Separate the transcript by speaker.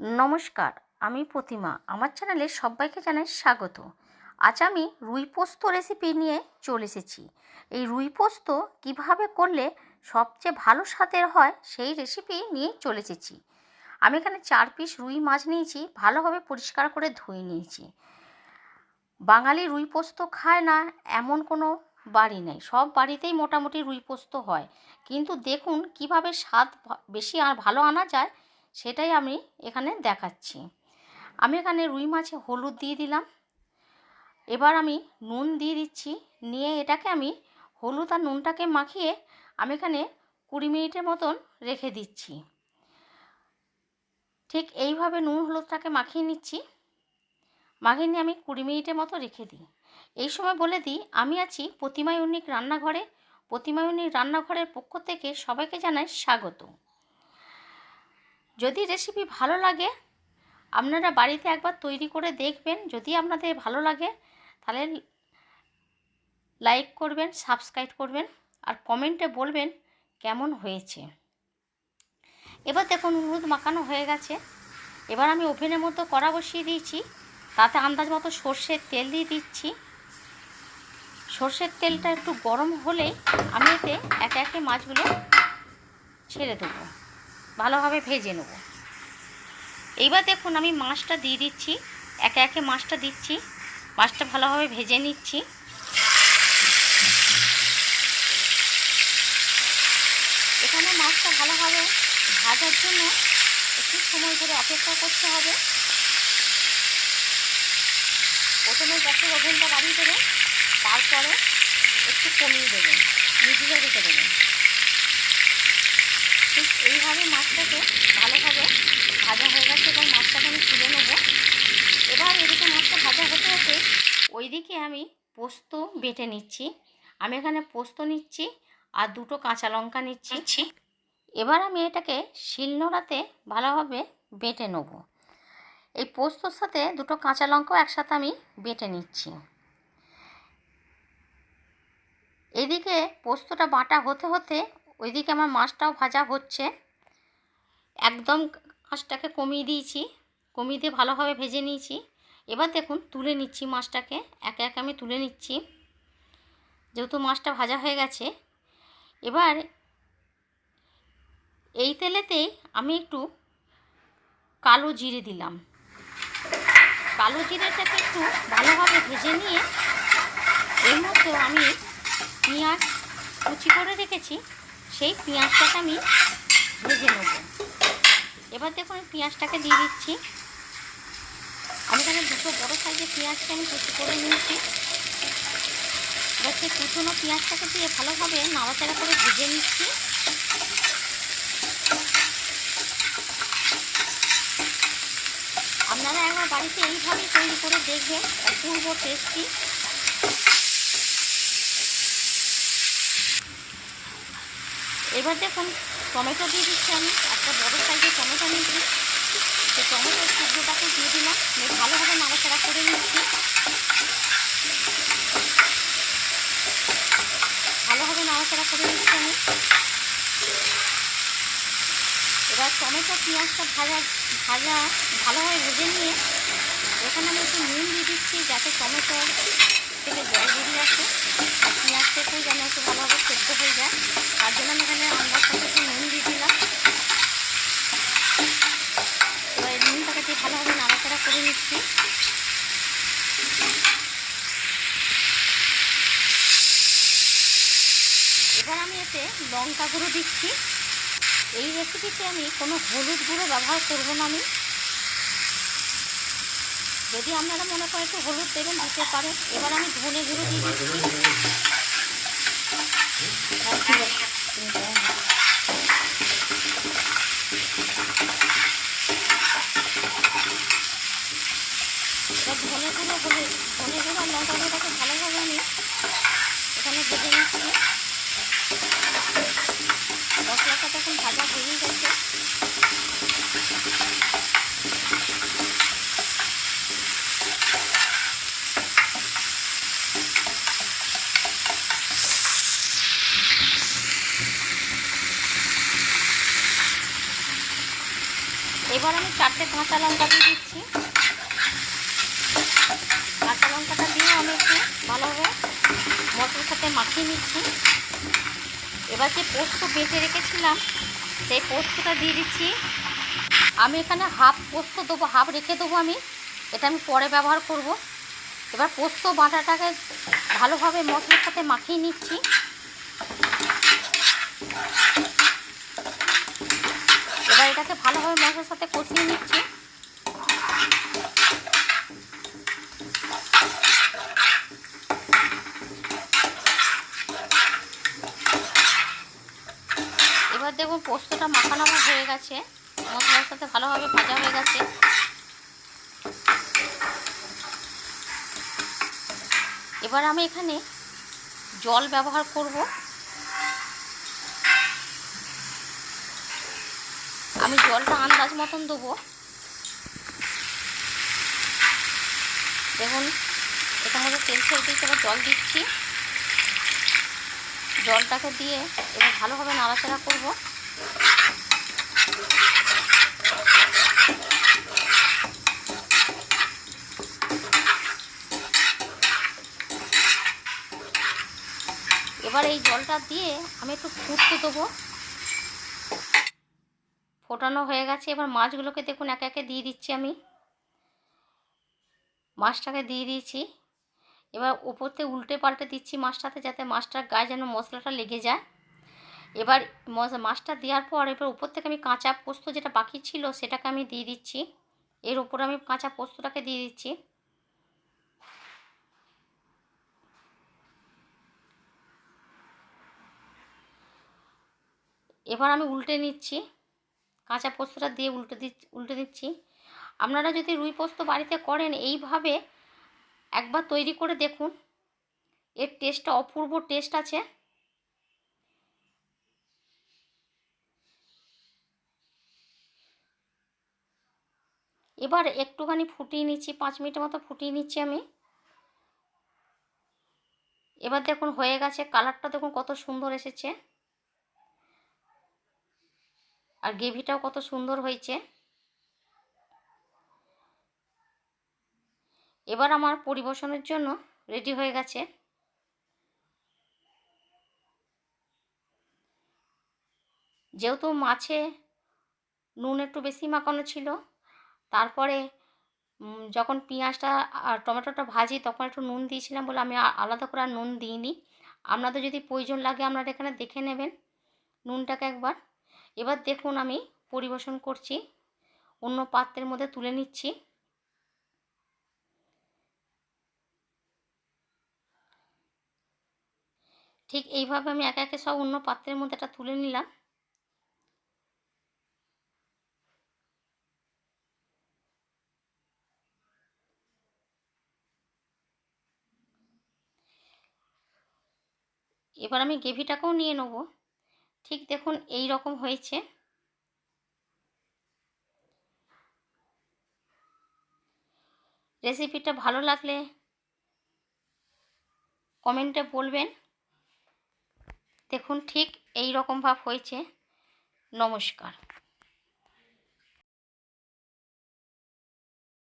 Speaker 1: নমস্কার, আমি প্রতিমা। আমার চ্যানেলে সবাইকে জানাই স্বাগত। আজ আমি রুই পোস্ত রেসিপি নিয়ে চলে এসেছি। এই রুই পোস্ত কীভাবে করলে সবচেয়ে ভালো স্বাদের হয় সেই রেসিপি নিয়ে চলে এসেছি। আমি এখানে চার পিস রুই মাছ নিয়েছি, ভালোভাবে পরিষ্কার করে ধুয়ে নিয়েছি। বাঙালি রুই পোস্ত খায় না, এমন কোনো বাড়ি নেই। সব বাড়িতেই মোটামুটি রুই পোস্ত হয়। কিন্তু দেখুন কীভাবে স্বাদ বেশি আর ভালো আনা যায় সেটাই আমি এখানে দেখাচ্ছি। আমি এখানে রুই মাছে হলুদ দিয়ে দিলাম। এবার আমি নুন দিয়ে দিচ্ছি। নিয়ে এটাকে আমি হলুদ আর নুনটাকে মাখিয়ে আমি এখানে কুড়ি মিনিটের মতন রেখে দিচ্ছি। ঠিক এইভাবে নুন হলুদটাকে মাখিয়ে নিচ্ছি। মাখিয়ে নিয়ে আমি কুড়ি মিনিটের মতো রেখে দিই। এই সময় বলে দিই, আমি আছি প্রতিমা ইউনিক রান্নাঘরে। প্রতিমা ইউনিক রান্নাঘরের পক্ষ থেকে সবাইকে জানাই স্বাগত। যদি রেসিপি ভালো লাগে, আপনারা বাড়িতে একবার তৈরি করে দেখবেন। যদি আপনাদের ভালো লাগে, তাহলে লাইক করবেন সাবস্ক্রাইব করবেন, আর কমেন্টে বলবেন কেমন হয়েছে। এবার দেখুন হলুদ মাখানো হয়ে গেছে। এবার আমি ওভেনের মধ্যে কড়া বসিয়ে দিয়েছি। তাতে আন্দাজ মতো সর্ষের তেল দিয়ে দিচ্ছি। সর্ষের তেলটা একটু গরম হলেই আমি এতে একে একে মাছগুলো ছেড়ে দেবো। ভালোভাবে ভেজে নেব। এইবার দেখুন আমি মাছটা দিয়ে দিচ্ছি, একে একে মাছটা দিচ্ছি, মাছটা ভালোভাবে ভেজে নিচ্ছি। এখানে মাছটা ভালোভাবে ভাজার জন্য একটু সময় ধরে অপেক্ষা করতে হবে। প্রথমে গ্যাসের ওভেনটা বাড়িয়ে দেবেন, তারপরে একটু কমিয়ে দেবেন, মিডিলে রেখে দেবেন ঠিক মাছটাকে ভালোভাবে ভাজা হয়ে গেছে এবং মাছটাকে আমি তুলে নেব। এবার এদিকে মাছটা ভাজা হতে হতে ওইদিকে আমি পোস্ত বেটে নিচ্ছি। আমি এখানে পোস্ত নিচ্ছি আর দুটো কাঁচা লঙ্কা নিচ্ছি। এবার আমি এটাকে শিলনোড়াতে ভালোভাবে বেটে নেব। এই পোস্তর সাথে দুটো কাঁচা লঙ্কাও একসাথে আমি বেটে নিচ্ছি। এদিকে পোস্তটা বাটা হতে হতে ওইদিকে আমার মাছটাও ভাজা হচ্ছে। একদম মাছটাকে কমিয়ে দিয়েছি। কমিয়ে দিয়ে ভালোভাবে ভেজে নিয়েছি। এবার দেখুন, তুলে নিচ্ছি মাছটাকে। একে একে আমি তুলে নিচ্ছি। যেহেতু মাছটা ভাজা হয়ে গেছে, এবার এই তেলেতেই আমি একটু কালো জিরে দিলাম। কালো জিরেটাকে একটু ভালোভাবে ভেজে নিয়ে এর মধ্যে আমি পেঁয়াজ কুচি করে রেখেছি। সেই পেঁয়াজটাকে আমি ভেজে নেব। এবার দেখুন পেঁয়াজটাকে দিয়ে দিচ্ছি। আমি এখানে দুটো বড়ো সাইজের পেঁয়াজকে আমি কুচি করে নিয়েছি। এবার সেই কুচনো পেঁয়াজটাকে দিয়ে ভালোভাবে নাড়াচাড়া করে ভেজে নিচ্ছি। আপনারা একবার বাড়িতে এইভাবেই তৈরি করে দেখবেন, অপূর্ব টেস্টি এবার দেখুন টমেটো দিয়ে দিচ্ছি আমি। একটা বড় সাইজের টমেটো নিয়েছি। তো টমেটোর টুকরোটাকে দিয়ে দিলাম। ভালোভাবে নাড়াচাড়া করে নিচ্ছি। ভালোভাবে নাড়াচাড়া করে নিচ্ছি আমি। এবার টমেটো পেঁয়াজটা ভাজা ভাজা ভালোভাবে ভেজে নিয়ে এখানে আমি একটু নুন দিয়ে দিচ্ছি যাতে টমেটো থেকে জল বেরিয়ে আসে আর পেঁয়াজ থেকেও যেন একটু ভালোভাবে সেদ্ধ হয়ে যায় তার জন্য আমি এখানে আন্দাজ সাথে একটু নুন দিয়ে দিলাম এবার এই নুনটাকে দিয়ে ভালোভাবে নাড়াচাড়া করে নিচ্ছি এবার আমি এতে লঙ্কা গুঁড়ো দিচ্ছি। এই রেসিপিতে আমি কোনো হলুদ গুঁড়ো ব্যবহার করব না আমি। যদি আপনারা মনে করেন একটু হলুদ দেবেন, দিতে পারেন। এবার আমি ধনে গুঁড়ো দিয়ে দিচ্ছি হ্যাঁ, ঠিক আছে। তুমি দাও না। এবার ধনে গুঁড়ো হলে ধনে গুঁড়ো আর লঙ্কা গুঁড়োটাকে ভালোভাবে আমি এখানে ভেজে নিচ্ছি মশলাটা তখন ভাজা হয়ে গেছে এবার আমি চারটে কাঁচা লঙ্কা দিয়ে দিচ্ছি। কাঁচা লঙ্কাটা দিয়ে আমি একটু ভালোভাবে মশলার সাথে মাখিয়ে নিচ্ছি। এবার যে পোস্ত বেঁচে রেখেছিলাম, সেই পোস্তটা দিয়ে দিচ্ছি। আমি এখানে হাফ পোস্ত দেবো, হাফ রেখে দেবো আমি। এটা আমি পরে ব্যবহার করব। এবার পোস্ত বাটাটাকে ভালোভাবে মশলার সাথে মাখিয়ে নিচ্ছি এবার এটাকে ভালোভাবে মশলার সাথে কষিয়ে নিচ্ছি। এবার দেখুন পোস্তটা মাখানো হয়ে গেছে। মশলার সাথে ভালোভাবে ভাজা হয়ে গেছে। এবার আমি এখানে জল ব্যবহার করব আমি জলটা আন্দাজ মতন দেবো। দেখুন এটার মধ্যে তেল ছেড়ে দিয়েছি এবার জল দিচ্ছি। জলটাকে দিয়ে এবার ভালোভাবে নাড়াচাড়া করব। এবার এই জলটা দিয়ে আমি একটু ফুটতে দেবো। ফোটানো হয়ে গেছে। এবার মাছগুলোকে দেখুন, একে একে দিয়ে দিচ্ছি আমি। মাছটাকে দিয়ে দিয়েছি। এবার ওপরতে উল্টে পাল্টে দিচ্ছি মাছটাতে যাতে মাছটার গায়ে যেন মশলাটা লেগে যায়। এবার মাছটা দেওয়ার পর এবার উপর থেকে আমি কাঁচা পোস্ত যেটা বাকি ছিল সেটাকে আমি দিয়ে দিচ্ছি। এর উপরে আমি কাঁচা পোস্তটাকে দিয়ে দিচ্ছি। এবার আমি উল্টে নিচ্ছি। কাঁচা পোস্তটা দিয়ে উল্টে দিচ্ছি উল্টে দিচ্ছি। আপনারা যদি রুই পোস্ত বাড়িতে করেন, এইভাবে একবার তৈরি করে দেখুন। এর টেস্টটা, অপূর্ব টেস্ট আছে। এবার একটুখানি ফুটিয়ে নিচ্ছি, পাঁচ মিনিটের মতো ফুটিয়ে নিচ্ছি আমি। এবার দেখুন, হয়ে গেছে। কালারটা দেখুন কত সুন্দর এসেছে। আর গ্রেভিটাও কত সুন্দর হয়েছে। এবার আমার পরিবেশনের জন্য রেডি হয়ে গেছে। যেহেতু মাছে নুন একটু বেশি মাখানো ছিল, তারপরে যখন পেঁয়াজটা আর টমেটোটা ভাজি, তখন একটু নুন দিয়েছিলাম বলে আমি আলাদা করে আর নুন দিইনি। আপনাদের যদি প্রয়োজন লাগে আপনারা এখানে দেখে নেবেন। নুনটাকে একবার এবার দেখুন আমি পরিবেশন করছি। অন্য পাত্রের মধ্যে তুলে নিচ্ছি। ঠিক এইভাবে আমি একে একে সব অন্য পাত্রের মধ্যে এটা তুলে নিলাম। এবার আমি গ্রেভিটাকেও নিয়ে নেব। ঠিক দেখুন এই রকম হয়েছে। রেসিপিটা ভালো লাগলে কমেন্টে বলবেন। দেখুন ঠিক এই রকম ভাব হয়েছে। নমস্কার।